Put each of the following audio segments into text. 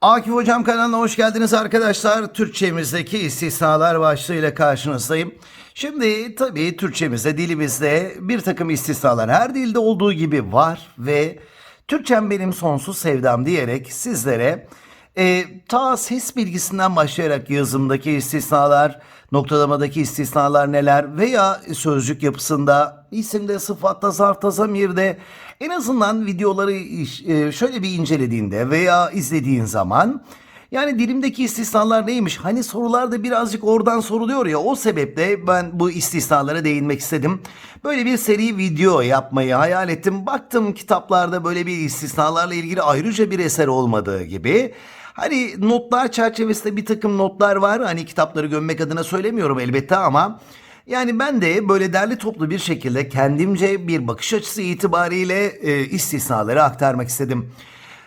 Akif Hocam kanalına hoş geldiniz arkadaşlar. Türkçemizdeki istisnalar başlığıyla karşınızdayım. Şimdi tabii Türkçemizde, dilimizde bir takım istisnalar her dilde olduğu gibi var ve Türkçem benim sonsuz sevdam diyerek sizlere e, ta ses bilgisinden başlayarak yazımdaki istisnalar, noktalamadaki istisnalar neler veya sözcük yapısında, isimde, sıfatta, zarfta, zamirde en azından videoları e, şöyle bir incelediğinde veya izlediğin zaman yani dilimdeki istisnalar neymiş? Hani sorularda birazcık oradan soruluyor ya o sebeple ben bu istisnalara değinmek istedim. Böyle bir seri video yapmayı hayal ettim. Baktım kitaplarda böyle bir istisnalarla ilgili ayrıca bir eser olmadığı gibi. Hani notlar çerçevesinde bir takım notlar var. Hani kitapları gömmek adına söylemiyorum elbette ama yani ben de böyle derli toplu bir şekilde kendimce bir bakış açısı itibariyle e, istisnaları aktarmak istedim.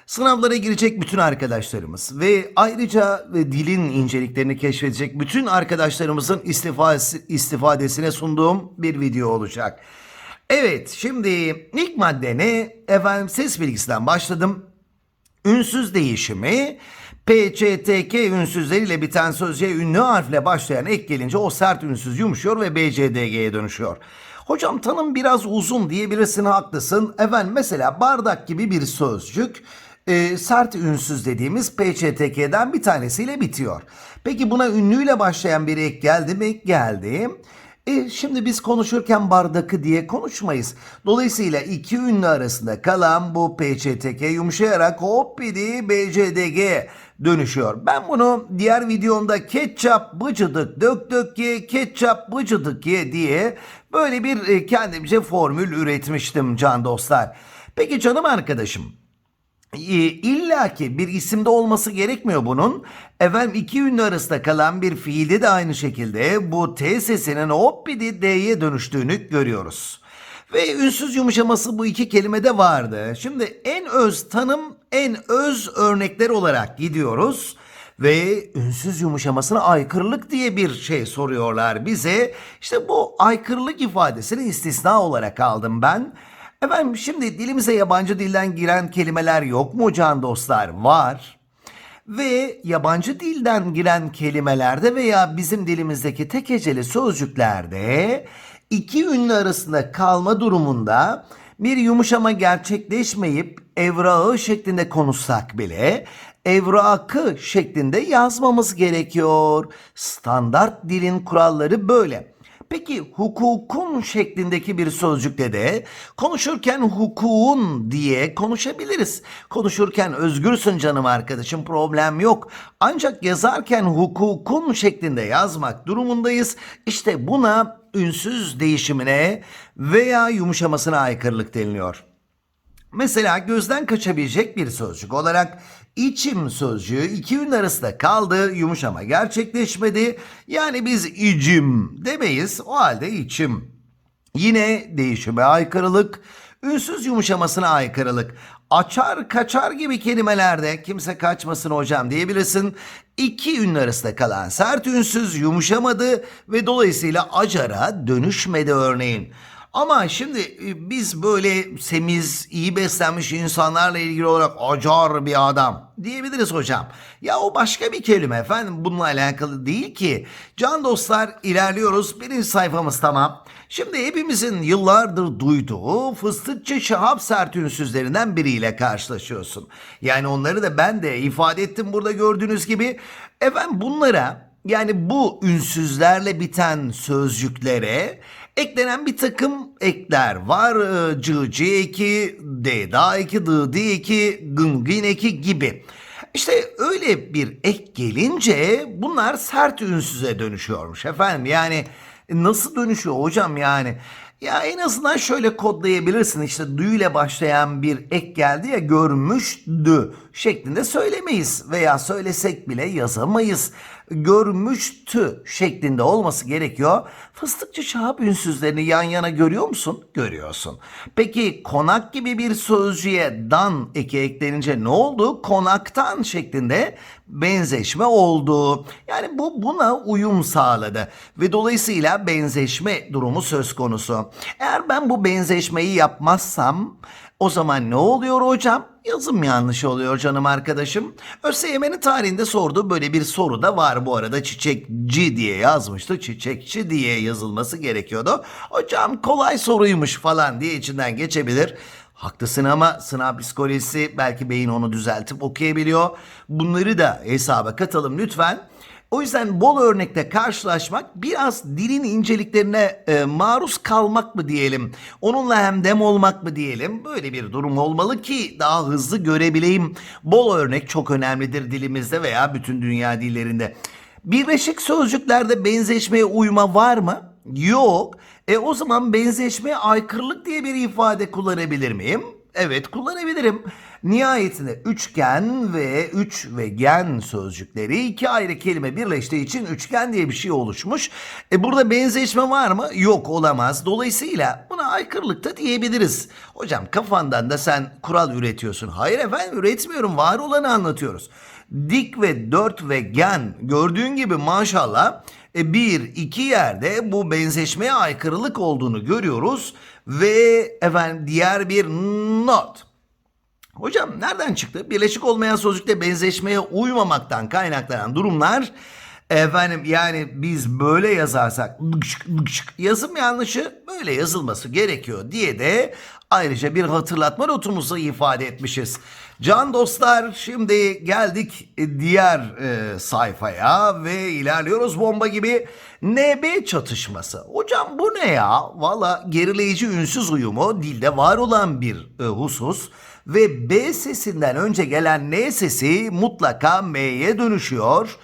Sınavlara girecek bütün arkadaşlarımız ve ayrıca e, dilin inceliklerini keşfedecek bütün arkadaşlarımızın istifası, istifadesine sunduğum bir video olacak. Evet şimdi ilk madde ne? Efendim ses bilgisinden başladım. Ünsüz değişimi PCTK ünsüzleriyle biten sözcüğe ünlü harfle başlayan ek gelince o sert ünsüz yumuşuyor ve BCDG'ye dönüşüyor. Hocam tanım biraz uzun diyebilirsin haklısın. Efendim mesela bardak gibi bir sözcük e, sert ünsüz dediğimiz PCTK'den bir tanesiyle bitiyor. Peki buna ünlüyle başlayan bir ek geldi mi? Geldi. E, şimdi biz konuşurken bardakı diye konuşmayız. Dolayısıyla iki ünlü arasında kalan bu PÇTK yumuşayarak hop bidi BCDG dönüşüyor. Ben bunu diğer videomda ketçap bıcıdık dök dök ye ketçap bıcıdık ye diye böyle bir e, kendimce formül üretmiştim can dostlar. Peki canım arkadaşım İlla ki bir isimde olması gerekmiyor bunun. Efendim iki ünlü arasında kalan bir fiilde de aynı şekilde bu T sesinin hop bir de D'ye dönüştüğünü görüyoruz. Ve ünsüz yumuşaması bu iki kelimede vardı. Şimdi en öz tanım, en öz örnekler olarak gidiyoruz. Ve ünsüz yumuşamasına aykırılık diye bir şey soruyorlar bize. İşte bu aykırılık ifadesini istisna olarak aldım ben. Efendim şimdi dilimize yabancı dilden giren kelimeler yok mu can dostlar? Var. Ve yabancı dilden giren kelimelerde veya bizim dilimizdeki tek heceli sözcüklerde iki ünlü arasında kalma durumunda bir yumuşama gerçekleşmeyip evrağı şeklinde konuşsak bile evrakı şeklinde yazmamız gerekiyor. Standart dilin kuralları böyle. Peki hukukun şeklindeki bir sözcükte de konuşurken hukukun diye konuşabiliriz. Konuşurken özgürsün canım arkadaşım problem yok. Ancak yazarken hukukun şeklinde yazmak durumundayız. İşte buna ünsüz değişimine veya yumuşamasına aykırılık deniliyor. Mesela gözden kaçabilecek bir sözcük olarak içim sözcüğü iki ün arasında kaldı, yumuşama gerçekleşmedi. Yani biz icim demeyiz, o halde içim. Yine değişime aykırılık, ünsüz yumuşamasına aykırılık. Açar kaçar gibi kelimelerde kimse kaçmasın hocam diyebilirsin. İki ünlü arasında kalan sert ünsüz yumuşamadı ve dolayısıyla acara dönüşmedi örneğin. Ama şimdi e, biz böyle semiz, iyi beslenmiş insanlarla ilgili olarak acar bir adam diyebiliriz hocam. Ya o başka bir kelime efendim bununla alakalı değil ki. Can dostlar ilerliyoruz. Birinci sayfamız tamam. Şimdi hepimizin yıllardır duyduğu fıstıkçı şahap sert ünsüzlerinden biriyle karşılaşıyorsun. Yani onları da ben de ifade ettim burada gördüğünüz gibi. Efendim bunlara yani bu ünsüzlerle biten sözcüklere eklenen bir takım ekler var. Ee, Cı, C eki, D, da eki, dı, di eki, gın, gın eki gibi. İşte öyle bir ek gelince bunlar sert ünsüze dönüşüyormuş efendim. Yani nasıl dönüşüyor hocam yani? Ya en azından şöyle kodlayabilirsin işte dü ile başlayan bir ek geldi ya görmüştü şeklinde söylemeyiz veya söylesek bile yazamayız. Görmüştü şeklinde olması gerekiyor. Fıstıkçı şahap ünsüzlerini yan yana görüyor musun? Görüyorsun. Peki konak gibi bir sözcüğe dan eki eklenince ne oldu? Konaktan şeklinde benzeşme oldu. Yani bu buna uyum sağladı ve dolayısıyla benzeşme durumu söz konusu. Eğer ben bu benzeşmeyi yapmazsam O zaman ne oluyor hocam? Yazım yanlış oluyor canım arkadaşım. ÖSYM'nin tarihinde sorduğu böyle bir soru da var bu arada. Çiçekçi diye yazmıştı. Çiçekçi diye yazılması gerekiyordu. Hocam kolay soruymuş falan diye içinden geçebilir. Haklısın ama sınav psikolojisi belki beyin onu düzeltip okuyabiliyor. Bunları da hesaba katalım lütfen. O yüzden bol örnekte karşılaşmak biraz dilin inceliklerine e, maruz kalmak mı diyelim, onunla hemdem olmak mı diyelim böyle bir durum olmalı ki daha hızlı görebileyim. Bol örnek çok önemlidir dilimizde veya bütün dünya dillerinde. Birleşik sözcüklerde benzeşmeye uyma var mı? Yok. E o zaman benzeşmeye aykırılık diye bir ifade kullanabilir miyim? Evet kullanabilirim. Nihayetinde üçgen ve üç ve gen sözcükleri iki ayrı kelime birleştiği için üçgen diye bir şey oluşmuş. E burada benzeşme var mı? Yok olamaz. Dolayısıyla buna aykırılık da diyebiliriz. Hocam kafandan da sen kural üretiyorsun. Hayır efendim üretmiyorum. Var olanı anlatıyoruz. Dik ve dört ve gen gördüğün gibi maşallah e, bir iki yerde bu benzeşmeye aykırılık olduğunu görüyoruz ve efendim diğer bir not. Hocam nereden çıktı? Birleşik olmayan sözcükte benzeşmeye uymamaktan kaynaklanan durumlar efendim yani biz böyle yazarsak yazım yanlışı böyle yazılması gerekiyor diye de ayrıca bir hatırlatma notumuzu ifade etmişiz. Can dostlar şimdi geldik diğer e, sayfaya ve ilerliyoruz bomba gibi. NB çatışması. Hocam bu ne ya? Valla gerileyici ünsüz uyumu dilde var olan bir e, husus ve B sesinden önce gelen N sesi mutlaka M'ye dönüşüyor.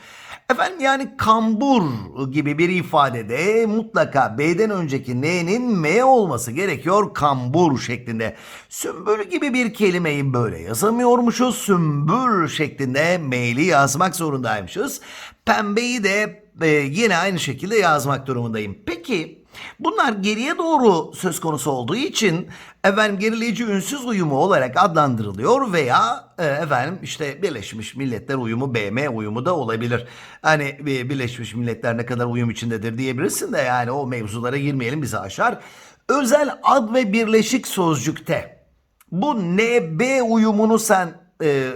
Efendim yani kambur gibi bir ifadede mutlaka B'den önceki N'nin M olması gerekiyor kambur şeklinde. Sümbül gibi bir kelimeyi böyle yazamıyormuşuz. Sümbül şeklinde M'li yazmak zorundaymışız. Pembeyi de e, yine aynı şekilde yazmak durumundayım. Peki Bunlar geriye doğru söz konusu olduğu için efendim gerileyici ünsüz uyumu olarak adlandırılıyor veya e, efendim işte Birleşmiş Milletler uyumu BM uyumu da olabilir. Hani e, Birleşmiş Milletler ne kadar uyum içindedir diyebilirsin de yani o mevzulara girmeyelim bizi aşar. Özel ad ve birleşik sözcükte bu NB uyumunu sen e,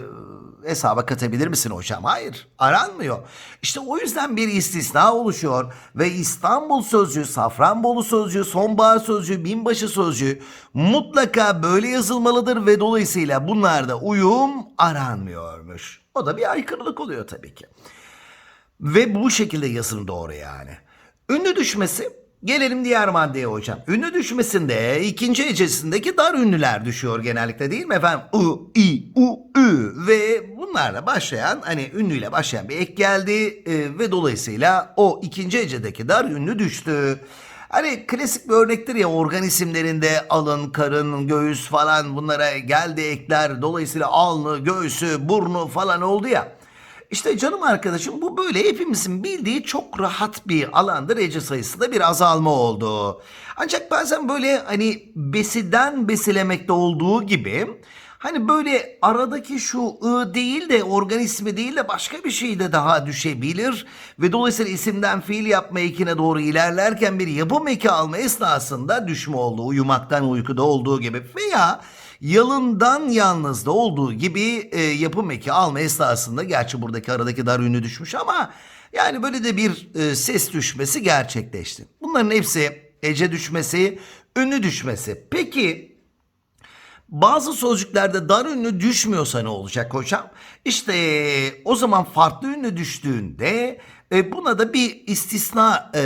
hesaba katabilir misin hocam? Hayır aranmıyor. İşte o yüzden bir istisna oluşuyor ve İstanbul sözcüğü, Safranbolu sözcüğü, sonbahar sözcüğü, binbaşı sözcüğü mutlaka böyle yazılmalıdır ve dolayısıyla bunlarda uyum aranmıyormuş. O da bir aykırılık oluyor tabii ki. Ve bu şekilde yazın doğru yani. Ünlü düşmesi Gelelim diğer maddeye hocam. Ünlü düşmesinde ikinci hecesindeki dar ünlüler düşüyor genellikle değil mi efendim? U, I, U, Ü ve bunlarla başlayan hani ünlüyle başlayan bir ek geldi e, ve dolayısıyla o ikinci hecedeki dar ünlü düştü. Hani klasik bir örnektir ya organ isimlerinde alın, karın, göğüs falan bunlara geldi ekler. Dolayısıyla alnı, göğsü, burnu falan oldu ya. İşte canım arkadaşım bu böyle hepimizin bildiği çok rahat bir alandır. Ece sayısında bir azalma oldu. Ancak bazen böyle hani besiden besilemekte olduğu gibi hani böyle aradaki şu ı değil de organismi değil de başka bir şey de daha düşebilir ve dolayısıyla isimden fiil yapma ekine doğru ilerlerken bir yapım eki alma esnasında düşme oldu. Uyumaktan uykuda olduğu gibi veya Yalından yalnızda olduğu gibi e, yapım eki alma esnasında gerçi buradaki aradaki dar ünlü düşmüş ama yani böyle de bir e, ses düşmesi gerçekleşti. Bunların hepsi ece düşmesi, ünlü düşmesi. Peki bazı sözcüklerde dar ünlü düşmüyorsa ne olacak hocam? İşte o zaman farklı ünlü düştüğünde e, buna da bir istisna e,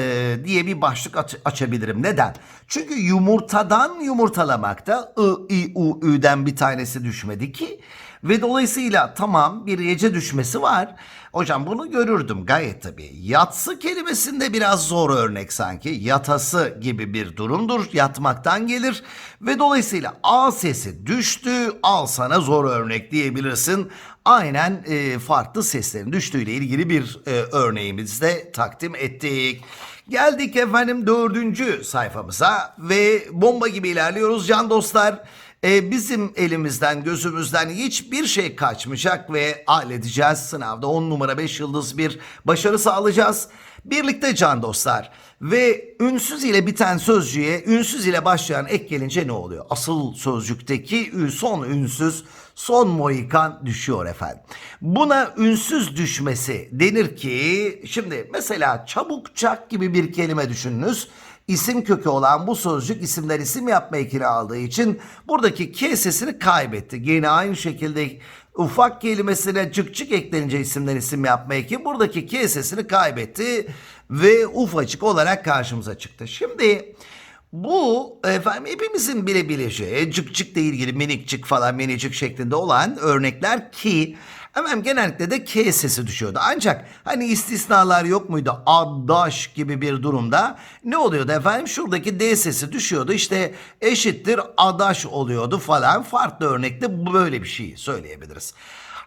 diye bir başlık aç- açabilirim. Neden? Çünkü yumurtadan yumurtalamakta I, I, U, Ü'den bir tanesi düşmedi ki. Ve dolayısıyla tamam bir hece düşmesi var. Hocam bunu görürdüm gayet tabii. Yatsı kelimesinde biraz zor örnek sanki. Yatası gibi bir durumdur. Yatmaktan gelir. Ve dolayısıyla A sesi düştü. Al sana zor örnek diyebilirsin. Aynen e, farklı seslerin düştüğüyle ilgili bir e, örneğimizde takdim ettik. Geldik efendim dördüncü sayfamıza ve bomba gibi ilerliyoruz can dostlar. E, bizim elimizden gözümüzden hiçbir şey kaçmayacak ve halledeceğiz. Sınavda 10 numara 5 yıldız bir başarı sağlayacağız. Birlikte can dostlar. Ve ünsüz ile biten sözcüğe ünsüz ile başlayan ek gelince ne oluyor? Asıl sözcükteki son ünsüz son moikan düşüyor efendim. Buna ünsüz düşmesi denir ki şimdi mesela çabukçak gibi bir kelime düşününüz. İsim kökü olan bu sözcük isimler isim yapma ekini aldığı için buradaki K sesini kaybetti. Yine aynı şekilde ufak kelimesine cık cık eklenince isimden isim yapma eki buradaki K sesini kaybetti ve ufacık olarak karşımıza çıktı. Şimdi bu efendim hepimizin bilebileceği cık cıkla ilgili minikcik falan minicik şeklinde olan örnekler ki hemen genellikle de K sesi düşüyordu. Ancak hani istisnalar yok muydu? Adaş gibi bir durumda ne oluyordu efendim? Şuradaki D sesi düşüyordu. İşte eşittir adaş oluyordu falan. Farklı örnekte böyle bir şey söyleyebiliriz.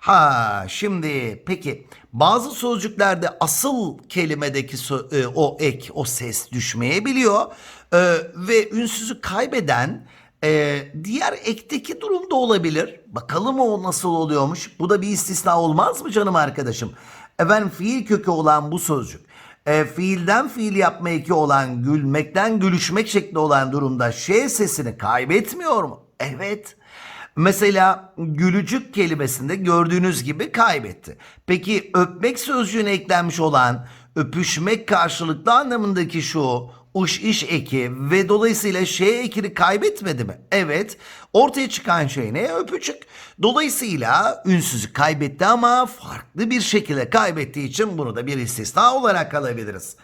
Ha şimdi peki bazı sözcüklerde asıl kelimedeki sö- e, o ek, o ses düşmeyebiliyor E, ve ünsüzü kaybeden e, diğer ekteki durumda olabilir. Bakalım o nasıl oluyormuş. Bu da bir istisna olmaz mı canım arkadaşım? Efendim fiil kökü olan bu sözcük. E, fiilden fiil yapma eki olan gülmekten gülüşmek şekli olan durumda şey sesini kaybetmiyor mu? Evet. Mesela gülücük kelimesinde gördüğünüz gibi kaybetti. Peki öpmek sözcüğüne eklenmiş olan öpüşmek karşılıklı anlamındaki şu uş iş eki ve dolayısıyla şey ekini kaybetmedi mi? Evet. Ortaya çıkan şey ne? Öpücük. Dolayısıyla ünsüzü kaybetti ama farklı bir şekilde kaybettiği için bunu da bir istisna olarak alabiliriz.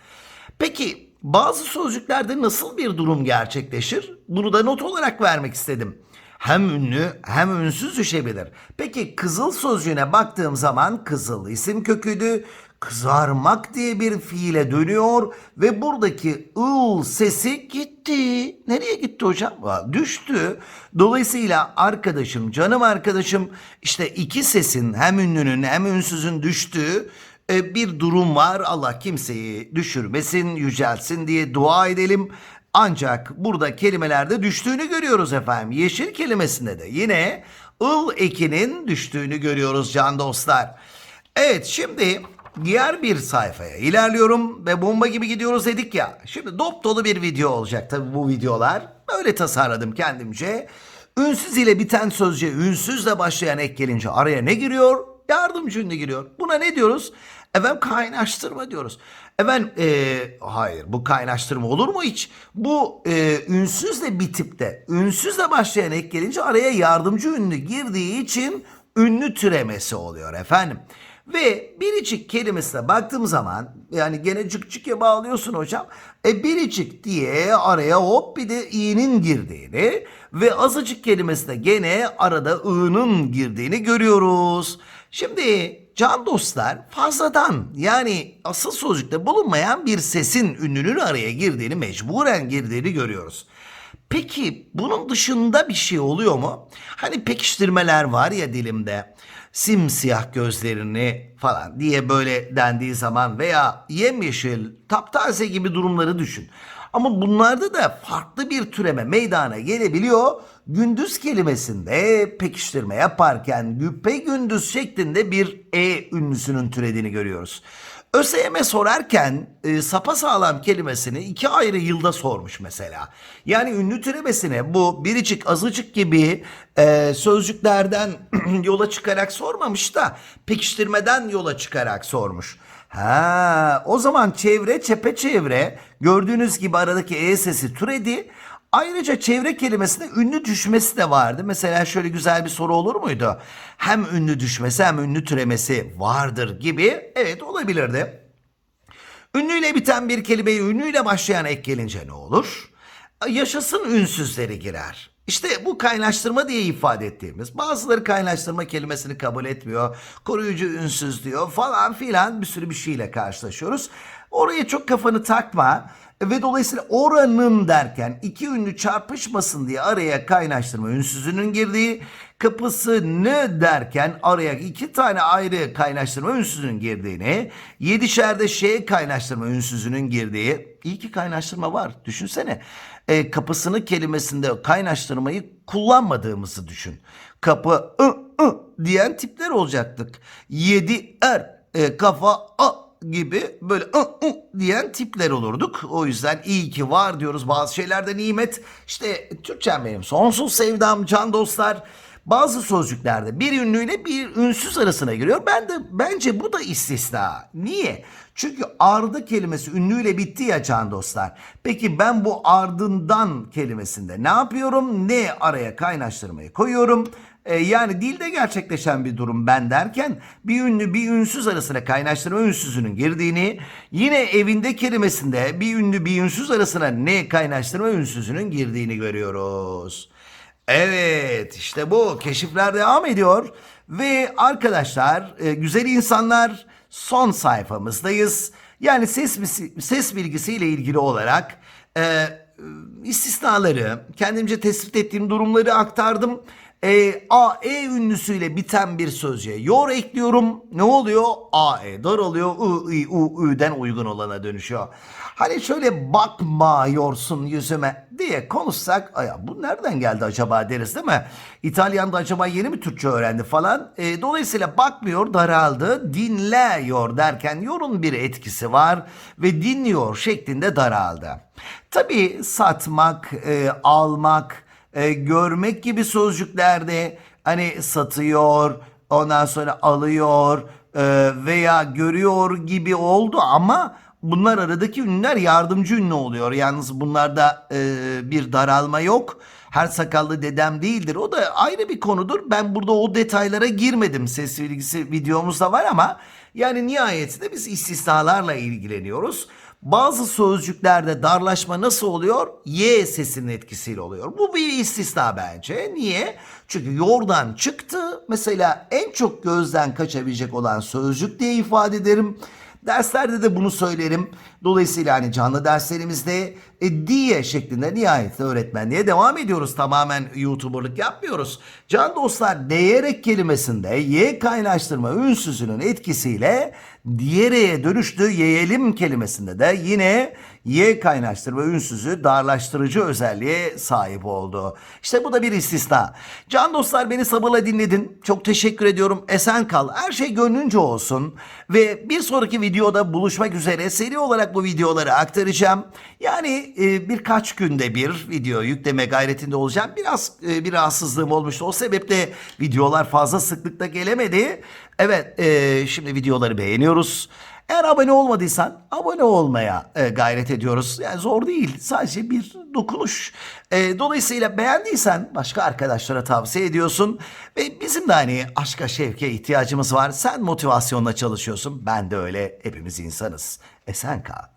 Peki bazı sözcüklerde nasıl bir durum gerçekleşir? Bunu da not olarak vermek istedim. Hem ünlü hem ünsüz düşebilir. Peki kızıl sözcüğüne baktığım zaman kızıl isim köküydü. Kızarmak diye bir fiile dönüyor ve buradaki ıl sesi gitti. Nereye gitti hocam? Düştü. Dolayısıyla arkadaşım, canım arkadaşım işte iki sesin hem ünlünün hem ünsüzün düştüğü e, bir durum var. Allah kimseyi düşürmesin, yücelsin diye dua edelim. Ancak burada kelimelerde düştüğünü görüyoruz efendim. Yeşil kelimesinde de yine ıl ekinin düştüğünü görüyoruz can dostlar. Evet şimdi diğer bir sayfaya ilerliyorum ve bomba gibi gidiyoruz dedik ya. Şimdi dop dolu bir video olacak tabii bu videolar. Böyle tasarladım kendimce. Ünsüz ile biten sözcüğe ünsüzle başlayan ek gelince araya ne giriyor? Yardımcı ünlü giriyor. Buna ne diyoruz? Efendim kaynaştırma diyoruz. Efendim eee, hayır bu kaynaştırma olur mu hiç? Bu eee ünsüzle bitip de ünsüzle başlayan ek gelince araya yardımcı ünlü girdiği için ünlü türemesi oluyor efendim. Ve biricik kelimesine baktığım zaman yani gene cık cık'a bağlıyorsun hocam. E biricik diye araya hop bir de i'nin girdiğini ve azıcık kelimesine gene arada i'nin girdiğini görüyoruz. Şimdi can dostlar fazladan yani asıl sözcükte bulunmayan bir sesin ünlünün araya girdiğini mecburen girdiğini görüyoruz. Peki bunun dışında bir şey oluyor mu? Hani pekiştirmeler var ya dilimde. Simsiyah gözlerini falan diye böyle dendiği zaman veya yemyeşil, taptaze gibi durumları düşün. Ama bunlarda da farklı bir türeme meydana gelebiliyor. Gündüz kelimesinde pekiştirme yaparken güpe gündüz şeklinde bir e ünlüsünün türediğini görüyoruz. ÖSYM sorarken e, sapasağlam kelimesini iki ayrı yılda sormuş mesela. Yani ünlü türemesine bu biricik azıcık gibi e, sözcüklerden yola çıkarak sormamış da pekiştirmeden yola çıkarak sormuş. Ha, o zaman çevre çepeçevre gördüğünüz gibi aradaki e sesi türedi. Ayrıca çevre kelimesinde ünlü düşmesi de vardı. Mesela şöyle güzel bir soru olur muydu? Hem ünlü düşmesi hem ünlü türemesi vardır gibi. Evet olabilirdi. Ünlüyle biten bir kelimeye ünlüyle başlayan ek gelince ne olur? Yaşasın ünsüzleri girer. İşte bu kaynaştırma diye ifade ettiğimiz. Bazıları kaynaştırma kelimesini kabul etmiyor. Koruyucu ünsüz diyor falan filan bir sürü bir şeyle karşılaşıyoruz. Oraya çok kafanı takma. Ve dolayısıyla oranın derken iki ünlü çarpışmasın diye araya kaynaştırma ünsüzünün girdiği, kapısını derken araya iki tane ayrı kaynaştırma ünsüzünün girdiğini, yedişerde şey kaynaştırma ünsüzünün girdiği, iyi ki kaynaştırma var. Düşünsene e, kapısını kelimesinde kaynaştırmayı kullanmadığımızı düşün. Kapı ı ı diyen tipler olacaktık. Yedi er e, kafa a gibi böyle ı ı diyen tipler olurduk. O yüzden iyi ki var diyoruz. Bazı şeylerde nimet. İşte Türkçem benim sonsuz sevdam can dostlar. Bazı sözcüklerde bir ünlüyle bir ünsüz arasına giriyor. Ben de bence bu da istisna. Niye? Çünkü ardı kelimesi ünlüyle bitti ya can dostlar. Peki ben bu ardından kelimesinde ne yapıyorum? Ne araya kaynaştırmayı koyuyorum? E, yani dilde gerçekleşen bir durum ben derken bir ünlü bir ünsüz arasına kaynaştırma ünsüzünün girdiğini yine evinde kelimesinde bir ünlü bir ünsüz arasına ne kaynaştırma ünsüzünün girdiğini görüyoruz. Evet işte bu keşifler devam ediyor ve arkadaşlar e, güzel insanlar son sayfamızdayız. Yani ses, ses bilgisiyle ilgili olarak e, istisnaları kendimce tespit ettiğim durumları aktardım. E, A, E ünlüsüyle biten bir sözcüğe yor ekliyorum. Ne oluyor? A, E daralıyor. I, I, U, Ü'den uygun olana dönüşüyor. Hani şöyle bakmıyorsun yüzüme diye konuşsak Aya, bu nereden geldi acaba deriz değil mi? İtalyan da acaba yeni mi Türkçe öğrendi falan. E, dolayısıyla bakmıyor daraldı. Dinliyor derken yorun bir etkisi var ve dinliyor şeklinde daraldı. Tabii satmak, e, almak, e, görmek gibi sözcüklerde hani satıyor, ondan sonra alıyor e, veya görüyor gibi oldu ama bunlar aradaki ünlüler yardımcı ünlü oluyor. Yalnız bunlarda e, bir daralma yok. Her sakallı dedem değildir. O da ayrı bir konudur. Ben burada o detaylara girmedim. Ses bilgisi videomuzda var ama yani nihayetinde biz istisnalarla ilgileniyoruz. Bazı sözcüklerde darlaşma nasıl oluyor? Y sesinin etkisiyle oluyor. Bu bir istisna bence. Niye? Çünkü yordan çıktı. Mesela en çok gözden kaçabilecek olan sözcük diye ifade ederim. Derslerde de bunu söylerim. Dolayısıyla hani canlı derslerimizde e, diye şeklinde nihayetinde öğretmenliğe devam ediyoruz. Tamamen YouTuber'lık yapmıyoruz. Can dostlar değerek kelimesinde y kaynaştırma ünsüzünün etkisiyle diyereye dönüştü. Yeyelim kelimesinde de yine y kaynaştırma ünsüzü darlaştırıcı özelliğe sahip oldu. İşte bu da bir istisna. Can dostlar beni sabırla dinledin. Çok teşekkür ediyorum. Esen kal. Her şey gönlünce olsun. Ve bir sonraki videoda buluşmak üzere seri olarak bu videoları aktaracağım. Yani e, birkaç günde bir video yükleme gayretinde olacağım. Biraz e, bir rahatsızlığım olmuştu. O sebeple videolar fazla sıklıkta gelemedi. Evet e, şimdi videoları beğeniyoruz. Eğer abone olmadıysan abone olmaya e, gayret ediyoruz. Yani zor değil. Sadece bir dokunuş. E, dolayısıyla beğendiysen başka arkadaşlara tavsiye ediyorsun. Ve bizim de hani aşka şevke ihtiyacımız var. Sen motivasyonla çalışıyorsun. Ben de öyle. Hepimiz insanız. Esen kal.